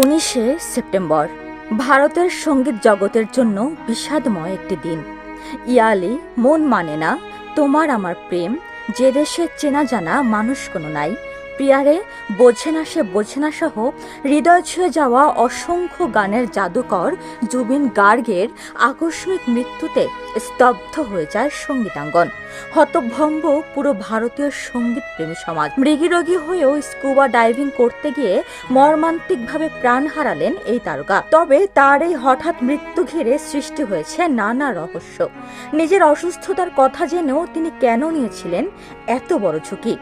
উনিশে সেপ্টেম্বর, ভারতের সংগীত জগতের জন্য বিষাদময় একটি দিন। ইয়ালি, মন মানে না, তোমার আমার প্রেম, যে দেশে চেনা জানা মানুষ কোনো নাই। প্রিয়ারে, বোঝে না সে, বোঝে না সহ হৃদয় ছুঁয়ে যাওয়া অসংখ্য গানের জাদুকর জুবিন গার্গের আকস্মিক মৃত্যুতে স্তব্ধ হয়ে যায় সঙ্গীতাঙ্গন। হতভম্ব পুরো ভারতীয় সংগীত প্রেমী সমাজ। মৃগীরোগী হয়েও স্কুবা ডাইভিং করতে গিয়ে মর্মান্তিকভাবে প্রাণ হারালেন এই তারকা। তবে তার এই হঠাৎ মৃত্যু ঘিরে সৃষ্টি হয়েছে নানা রহস্য। নিজের অসুস্থতার কথা জেনেও তিনি কেন নিয়েছিলেন এত বড় ঝুঁকি?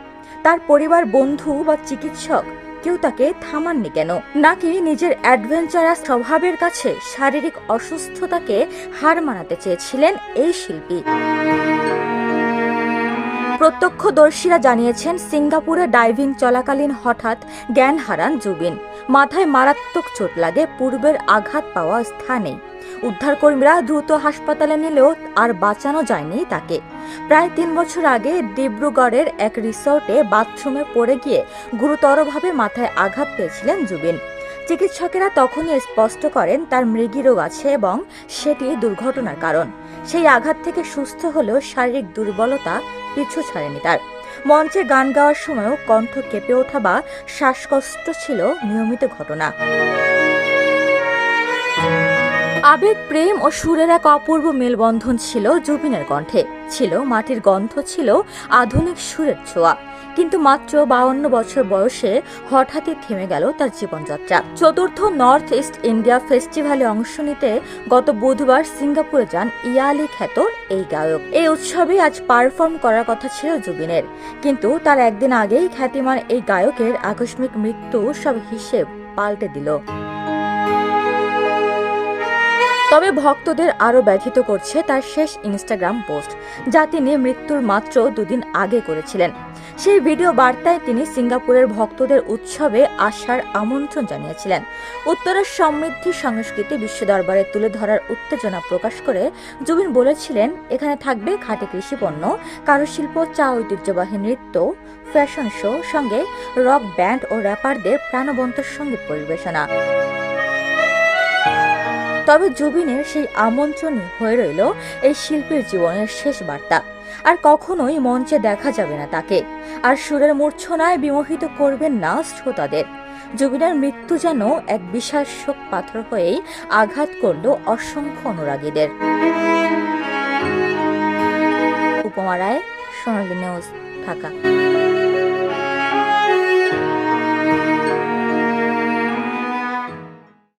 তার পরিবার বন্ধু বা চিকিৎসক, কেউ তাকে থামাননি কেন? নাকি নিজের অ্যাডভেঞ্চারাস স্বভাবের কাছে শারীরিক অসুস্থতাকে হার মানাতে চেয়েছিলেন এই শিল্পী? প্রত্যক্ষদর্শীরা জানিয়েছেন, সিঙ্গাপুরে ডাইভিং চলাকালীন হঠাৎ জ্ঞান হারান জুবিন। মাথায় মারাত্মক চোট লাগে, পূর্বের আঘাত পাওয়া স্থানেই। উদ্ধারকর্মীরা দ্রুত হাসপাতালে নিলেও আর বাঁচানো যায়নি তাকে। প্রায় তিন বছর আগে ডিব্রুগড়ের এক রিসর্টে বাথরুমে পড়ে গিয়ে গুরুতরভাবে মাথায় আঘাত পেয়েছিলেন জুবিন। চিকিৎসকেরা তখনই স্পষ্ট করেন, তার মৃগী রোগ আছে এবং সেটি দুর্ঘটনার কারণ। সেই আঘাত থেকে সুস্থ হলেও শারীরিক দুর্বলতা পিছু ছাড়েনি তার। মঞ্চে গান গাওয়ার সময়ও কণ্ঠ কেঁপে ওঠা বা শ্বাসকষ্ট ছিল নিয়মিত ঘটনা। আবেগ, প্রেম ও সুরের এক অপূর্ব মেলবন্ধন ছিল জুবিনের কণ্ঠে। ছিল, মাটির গন্ধ ছিল আধুনিক সুরের ছোঁয়া। কিন্তু মাত্র বাউন্ন বছর বয়সে হঠাৎই থেমে গেল তার জীবনযাত্রা। চতুর্থ নর্থ ইস্ট ইন্ডিয়া ফেস্টিভ্যালে অংশ নিতে গত বুধবার সিঙ্গাপুরে যান ইয়ালি খ্যাত এই গায়ক। এই উৎসবে আজ পারফর্ম করার কথা ছিল জুবিনের। কিন্তু তার একদিন আগেই খ্যাতিমান এই গায়কের আকস্মিক মৃত্যু সব হিসেব পাল্টে দিল। তবে ভক্তদের আরও ব্যথিত করছে তার শেষ ইনস্টাগ্রাম পোস্ট, যা তিনি মৃত্যুর মাত্র দুদিন আগে করেছিলেন। সেই ভিডিও বার্তায় তিনি সিঙ্গাপুরের ভক্তদের উৎসবে আসার আমন্ত্রণ জানিয়েছিলেন। উত্তরের সমৃদ্ধি সংস্কৃতি বিশ্ব দরবারে তুলে ধরার উত্তেজনা প্রকাশ করে জুবিন বলেছিলেন, এখানে থাকবে খাঁটি কৃষিপণ্য কারুশিল্প, চা, ঐতিহ্যবাহী নৃত্য, ফ্যাশন শো, সঙ্গে রক ব্যান্ড ও র্যাপারদের প্রাণবন্ত সংগীত পরিবেশনা। তবে জুবিনের সেই আমন্ত্রণই হয়ে রইল এই শিল্পীর জীবনের শেষ বার্তা। আর কখনোই মঞ্চে দেখা যাবে না তাকে। আর সুরের মূর্ছনায় বিমোহিত করবেন না শ্রোতাদের। জুবিনের মৃত্যু যেন এক বিশাল শোক পাথর হয়েই আঘাত করল অসংখ্য অনুরাগীদের। উপমা রায়, সোনালী নিউজ, ঢাকা।